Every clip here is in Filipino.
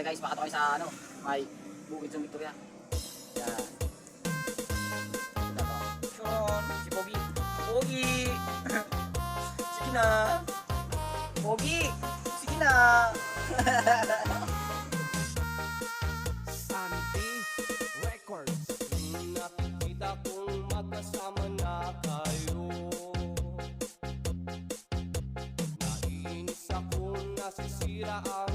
Dito guys, baka tayo sa ano, may bukid sa Victoria. Yan. Ito to. Sean, si Pogi. Pogi! Sige na. Pogi! Sige na. Santi Records Nakikita kong magkasama na kayo Naiinis ako nasisira ang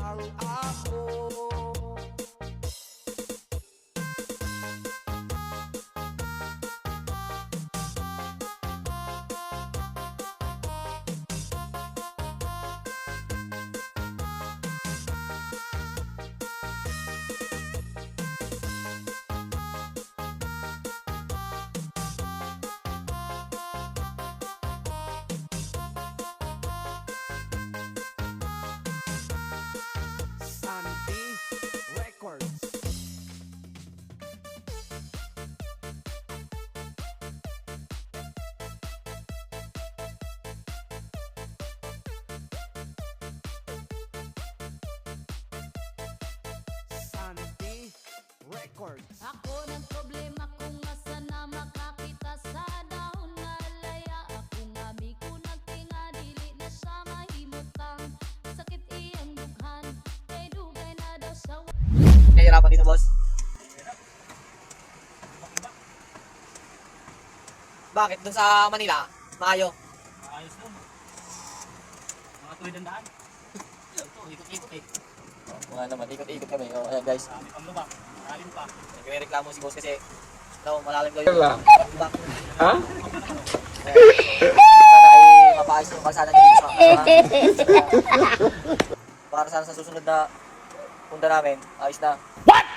na lang Records Ako ng problema kung asa na makakita sa daon nga laya Ako nga mi ko nagtinga dili na siya mahimutang Sakit iyang dughan kay dugay na daw sa Nahihirapan dito, boss. Bakit? Doon sa Manila, maayo. Ayos nun. Mga tuwid ang daan. Ito, ikot-ikot eh. Mga naman, ikot-ikot kami. O, ayan guys. Dami pang lubak. Lalim pa. Nagre-reklamo si boss kasi daw malalim daw yung lubak. Ha? Sana ay mapaayos yung kalsada dito sa Para sana sa susunod na punta namin, ayos na. What?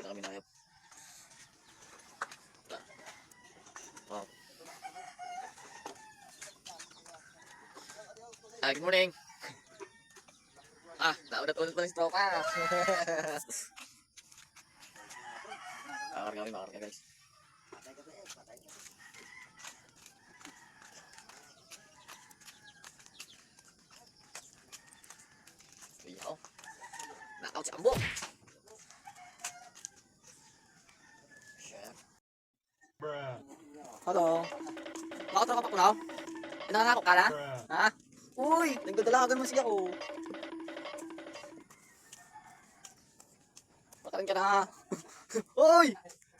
Kami, na kami na Wow. Ah, good morning. Ah, naunat-unat pa ng stroke ah. Kami, makarga guys. Iyaw. Knockout si Ambo. Bakit ako pakunaw? Pinangangako ka na? Ha? Uy, nagdadalagan mo siya oh. Patarin ka na. Uy!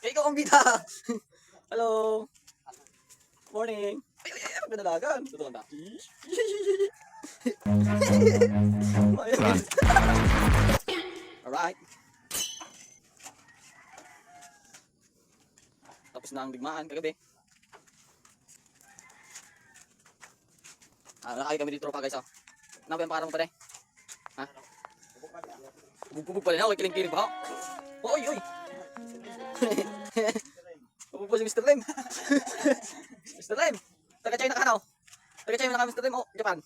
Kaya ikaw ang bida. Hello. Morning. Ay, ay, ay, pinalagan. Totoo ba? Alright. Tapos na ang digmaan kagabi. Ah, nakakay kami dito pa guys oh. Ano ba yung pangarap mo pa rin? Ha? Bubog pa rin ako, kiling-kiling pa ako. Oy, oy! Bubog si Mr. Lim. Mr. Lim! Taga-China ka na oh. Taga-China ka Mr. Lim oh, Japan.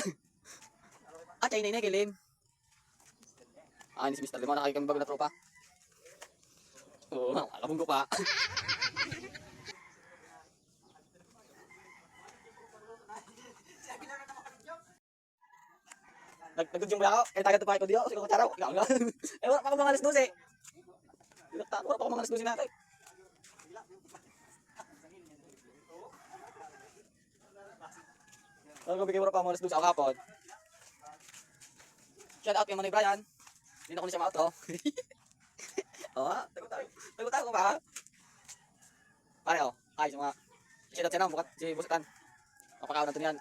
ah, China na kilim. Ah, ini si Mr. Lim, oh, nakakay kami bago na tropa. Oh, alabong ko pa. Nag nagdudyong ba ako? Kaya taga to pa ko diyo, sige ko taraw. Ikaw nga. Eh wala pa ko mga alas 12. Wala pa pa ko mga alas 12 natin. Ano ko bigay mo pa mga alas 12 ako kapon. Shout out kay Manay Brian. Hindi na ko siya ma-out oh. Oo, oh, tago tago. Tago tago ba? Pare oh. Ay, sa mga Shout out siya na, bukat si Busutan. Mapakaw na to niyan.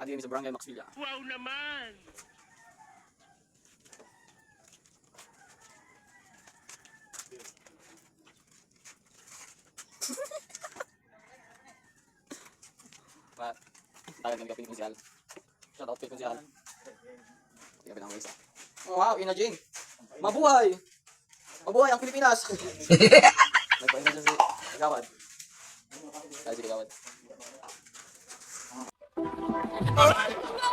Adi kami sa Barangay Maxvilla. Wow naman! But, tayo ng kapin konsyal. Shout out kay konsyal. Kapin ang isa. Wow, Ina Jane. Mabuhay! Mabuhay ang Pilipinas! Nagpahinga siya si Kagawad. Tayo si Kagawad. No!